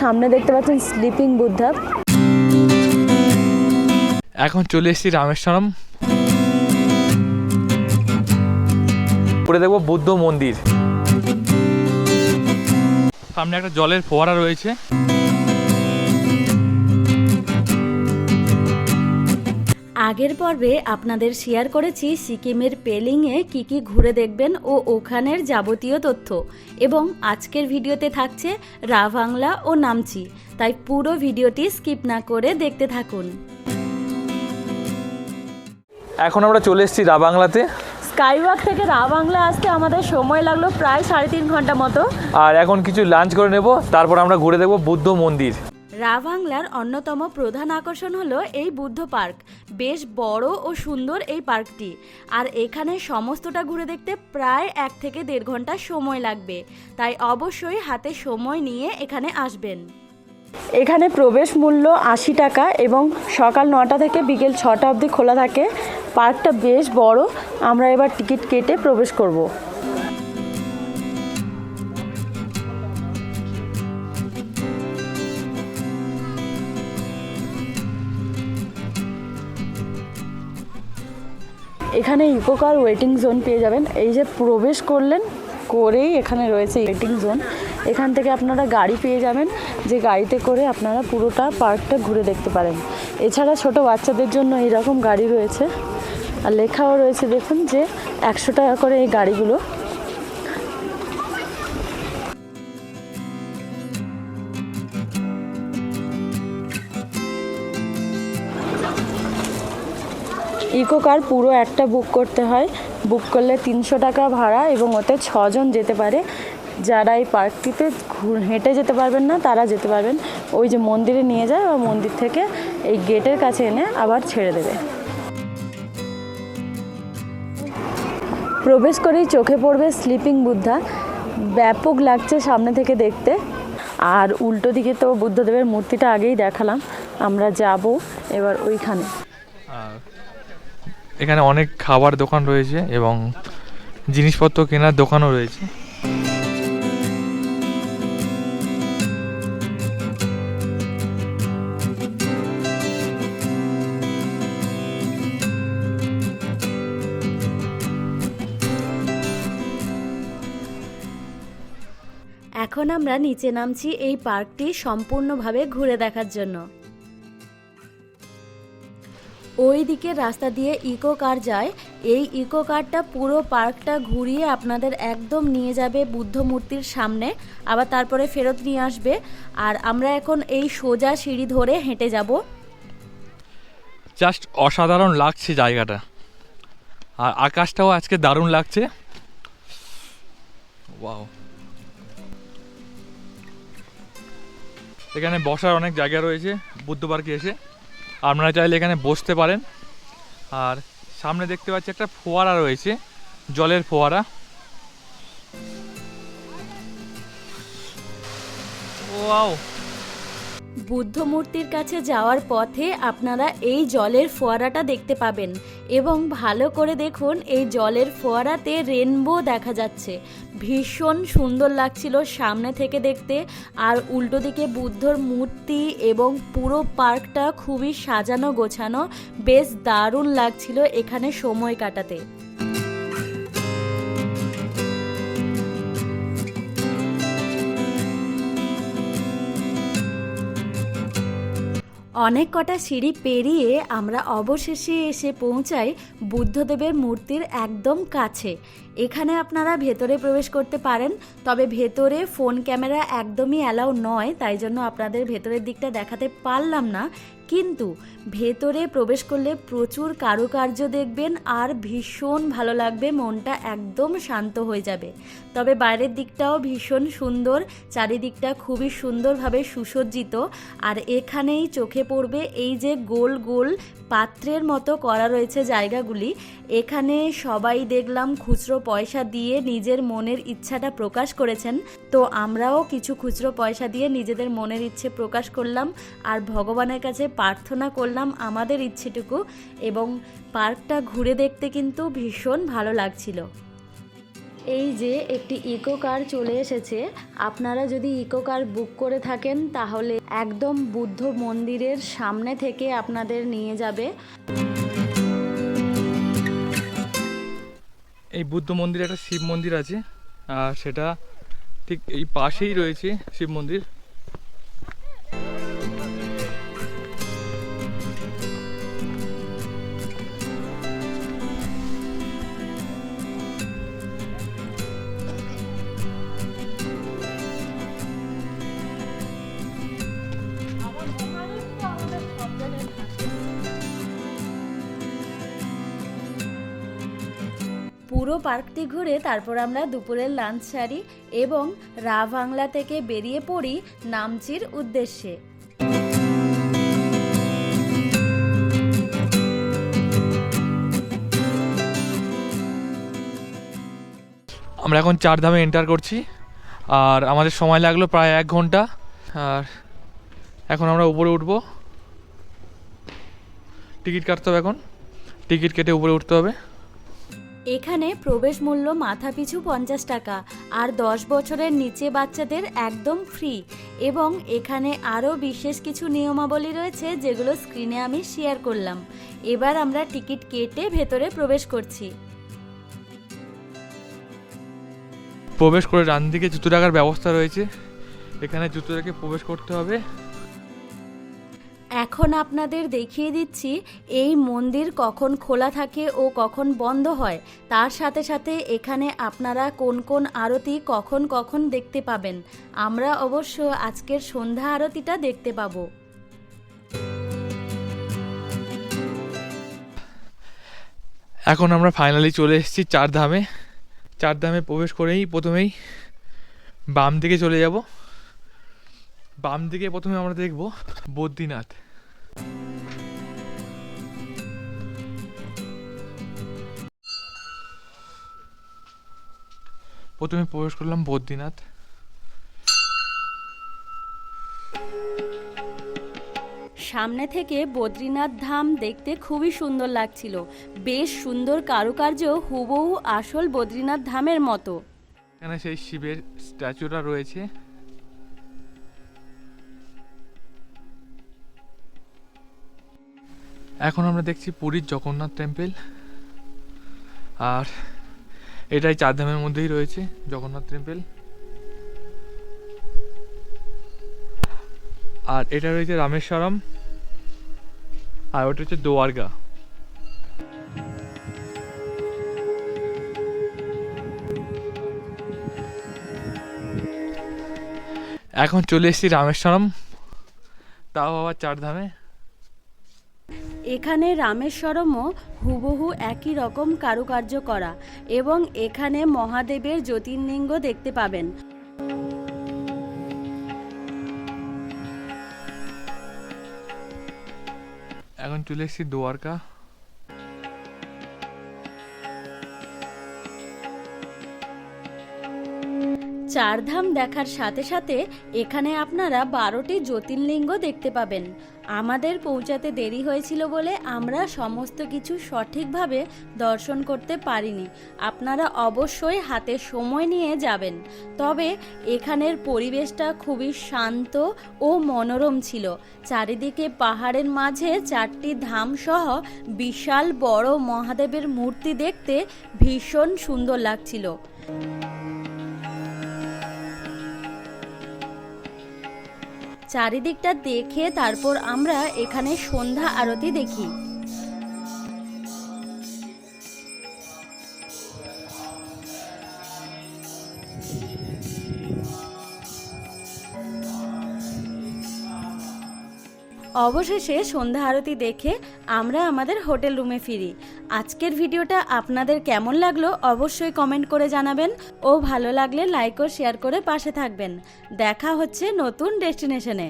সামনে দেখতে পাচ্ছেন স্লিপিং বুদ্ধা এখন চলে এসেছি রামেশ্বরম। পরে দেখব বুদ্ধ মন্দির। সামনে একটা জলের ফোয়ারা রয়েছে। আগের পর্বে আপনাদের শেয়ার করেছি সিকিমের পেলিংয়ে কি কি ঘুরে দেখবেন ও ওখানের যাবতীয় তথ্য। এবং আজকের ভিডিওতে থাকছে রাভাংলা ও নামচি। তাই পুরো ভিডিওটি স্কিপ না করে দেখতে থাকুন। এখন আমরা চলে এসেছি রাবাংলাতে স্কাইওয়াক থেকে রা বাংলা আসতে আমাদের সময় লাগল প্রায় সাড়ে তিন ঘণ্টা মতো। আর এখন কিছু লাঞ্চ করে নেব তারপর আমরা ঘুরে দেখব বুদ্ধ মন্দির। রাভাংলার অন্যতম প্রধান আকর্ষণ হলো এই বুদ্ধ পার্ক। বেশ বড় ও সুন্দর এই পার্কটি। আর এখানে সমস্তটা ঘুরে দেখতে প্রায় এক থেকে দেড় ঘণ্টা সময় লাগবে। তাই অবশ্যই হাতে সময় নিয়ে এখানে আসবেন। এখানে প্রবেশ মূল্য আশি টাকা এবং সকাল নটা থেকে বিকেল ছটা অবধি খোলা থাকে। পার্কটা বেশ বড়। আমরা এবার টিকিট কেটে প্রবেশ করব। এখানে ইকোকার ওয়েটিং জোন পেয়ে যাবেন। এই যে প্রবেশ করলেন, করেই এখানে রয়েছে ওয়েটিং জোন। এখান থেকে আপনারা গাড়ি পেয়ে যাবেন, যে গাড়িতে করে আপনারা পুরোটা পার্কটা ঘুরে দেখতে পারেন। এছাড়া ছোট বাচ্চাদের জন্য এইরকম গাড়ি রয়েছে। আর লেখাও রয়েছে দেখুন যে একশো টাকা করে এই গাড়িগুলো। ইকো কার পুরো একটা বুক করতে হয়। বুক করলে তিনশো টাকা ভাড়া এবং ওতে ছজন যেতে পারে। যারা এই পার্কটিতে হেঁটে যেতে পারবেন না, তারা যেতে পারবেন। ওই যে মন্দিরে নিয়ে যায়, বা মন্দির থেকে এই গেটের কাছে এনে আবার ছেড়ে দেবে। প্রবেশ করেই চোখে পড়বে স্লিপিং বুদ্ধা ব্যাপক লাগছে সামনে থেকে দেখতে। আর উল্টো দিকে তো বুদ্ধদেবের মূর্তিটা আগেই দেখালাম। আমরা যাব এবার ওইখানে। এখানে অনেক খাবার দোকান রয়েছে এবং জিনিসপত্র কেনার দোকানও রয়েছে। এখন আমরা নিচে নামছি এই পার্কটি সম্পূর্ণভাবে ঘুরে দেখার জন্য। ওই দিকের রাস্তা দিয়ে ইকো কার যায়। এই ইকো কারটা পুরো পার্কটা ঘুরিয়ে আপনাদের একদম নিয়ে যাবে বুদ্ধ মূর্তির সামনে। আবার তারপরে ফেরত নিয়ে আসবে। আর আমরা এখন এই সোজা সিঁড়ি ধরে হেঁটে যাব। জাস্ট অসাধারণ লাগছে জায়গাটা। আর আকাশটাও আজকে দারুণ লাগছে। ওয়াও। এখানে বসার অনেক জায়গা রয়েছে, বুদ্ধ পার্কে এসে। আপনারা চাইলে এখানে বসতে পারেন। আর সামনে দেখতে পাচ্ছি একটা ফোয়ারা রয়েছে, জলের ফোয়ারা। ওয়াও! বুদ্ধ মূর্তির কাছে যাওয়ার পথে আপনারা এই জলের ফোয়ারাটা দেখতে পাবেন এবং ভালো করে দেখুন এই জলের ফোয়ারাতে রেনবো দেখা যাচ্ছে। ভীষণ সুন্দর লাগছিল সামনে থেকে দেখতে আর উল্টো দিকে বুদ্ধর মূর্তি এবং পুরো পার্কটা খুবই সাজানো গোছানো, বেশ দারুণ লাগছিল এখানে সময় কাটাতে। অনেক কটা সিঁড়ি পেরিয়ে আমরা অবশেষে এসে পৌঁছাই বুদ্ধদেবের মূর্তির একদম কাছে। এখানে আপনারা ভেতরে প্রবেশ করতে পারেন, তবে ভেতরে ফোন ক্যামেরা একদমই অ্যালাউ নয়, তাই জন্য আপনাদের ভেতরের দিকটা দেখাতে পারলাম না। কিন্তু ভেতরে প্রবেশ করলে প্রচুর কারুকার্য দেখবেন আর ভীষণ ভালো লাগবে, মনটা একদম শান্ত হয়ে যাবে। তবে বাইরের দিকটাও ভীষণ সুন্দর, চারিদিকটা খুবই সুন্দরভাবে সুসজ্জিত, আর এখানেই চোখে পড়বে এই যে গোল গোল পাত্রের মতো করা রয়েছে জায়গাগুলি। এখানে সবাই দেখলাম খুচরো পয়সা দিয়ে নিজের মনের ইচ্ছাটা প্রকাশ করেছেন, তো আমরাও কিছু খুচরো পয়সা দিয়ে নিজেদের মনের ইচ্ছে প্রকাশ করলাম আর ভগবানের কাছে প্রার্থনা করলাম আমাদের ইচ্ছেটুকু এবং পার্কটা ঘুরে দেখতে কিন্তু ভীষণ ভালো লাগছিল। এই যে একটি ইকো কার চলে এসেছে, আপনারা যদি ইকো কার বুক করে থাকেন তাহলে একদম বুদ্ধ মন্দিরের সামনে থেকে আপনাদের নিয়ে যাবে। এই বুদ্ধ মন্দিরে একটা শিব মন্দির আছে, আর সেটা ঠিক এই পাশেই রয়েছে শিব মন্দির। পুরো পার্কটি ঘুরে তারপর আমরা দুপুরের লাঞ্চ সারি এবং রা বাংলা থেকে বেরিয়ে পড়ি নামচির উদ্দেশ্যে। আমরা এখন চার ধামে এন্টার করছি, আর আমাদের সময় লাগল প্রায় এক ঘণ্টা, আর এখন আমরা উপরে উঠবো। টিকিট কাটতে হবে এখন, টিকিট কেটে উপরে উঠতে হবে। এখানে প্রবেশ মূল্য মাথাপিছু পঞ্চাশ টাকা আর দশ বছরের নিচে বাচ্চাদের একদম ফ্রি। এবং এখানে আরও বিশেষ কিছু নিয়মাবলী রয়েছে যেগুলো স্ক্রিনে আমি শেয়ার করলাম। এবার আমরা টিকিট কেটে ভেতরে প্রবেশ করছি। প্রবেশ করে ডান দিকে জুতো রাখার ব্যবস্থা রয়েছে। এখানে জুতো রেখে প্রবেশ করতে হবে। এখন আপনাদের দেখিয়ে দিচ্ছি, এই মন্দির কখন খোলা থাকে ও কখন বন্ধ হয়। তার সাথে সাথে এখানে আপনারা কোন কোন আরতি কখন কখন দেখতে পাবেন। আমরা অবশ্য আজকের সন্ধ্যা আরতিটা দেখতে পাবো। এখন আমরা ফাইনালি চলে এসেছি চার ধামে চার ধামে প্রবেশ করেই প্রথমেই বাম দিকে চলে যাব। বাম দিকে প্রথমে আমরা দেখব বদ্রীনাথ। প্রথমে প্রবেশ করলাম বদ্রীনাথ। সামনে থেকে বদ্রীনাথ ধাম দেখতে খুবই সুন্দর লাগছিল। বেশ সুন্দর কারুকার্য হুবহু আসল বদ্রীনাথ ধামের মতো। এখানে সেই শিবের স্ট্যাচুটা রয়েছে। এখন আমরা দেখছি পুরীর জগন্নাথ টেম্পল। আর এটাই চারধামের মধ্যেই রয়েছে জগন্নাথ টেম্পল। আর এটা রয়েছে রামেশ্বরম। আর ওটা হচ্ছে দোয়ারগা। এখন চলে এসেছি রামেশ্বরম। তাও আবার চার ধামে। এখানে রামেশ্বরমও হুবহু একই রকম কারুকার্য করা এবং এখানে মহাদেবের জ্যোতির্লিঙ্গ দেখতে পাবেন। এখন চলে এসেছি দোয়ারকা চারধাম দেখার সাথে সাথে এখানে আপনারা বারোটি জ্যোতির্লিঙ্গ দেখতে পাবেন। আমাদের পৌঁছাতে দেরি হয়েছিল বলে আমরা সমস্ত কিছু সঠিকভাবে দর্শন করতে পারিনি। আপনারা অবশ্যই হাতে সময় নিয়ে যাবেন। তবে এখানের পরিবেশটা খুবই শান্ত ও মনোরম ছিল। চারিদিকে পাহাড়ের মাঝে চারটি ধাম সহ বিশাল বড় মহাদেবের মূর্তি দেখতে ভীষণ সুন্দর লাগছিল। চারিদিকটা দেখে তারপর আমরা এখানে সন্ধ্যা আরতি দেখি। অবশেষে সন্ধ্যা আরতি দেখে আমরা আমাদের হোটেল রুমে ফিরি। আজকের ভিডিওটা আপনাদের কেমন লাগল অবশ্যই কমেন্ট করে জানাবেন ও ভালো লাগলে লাইক ও শেয়ার করে পাশে থাকবেন। দেখা হচ্ছে নতুন ডেস্টিনেশনে।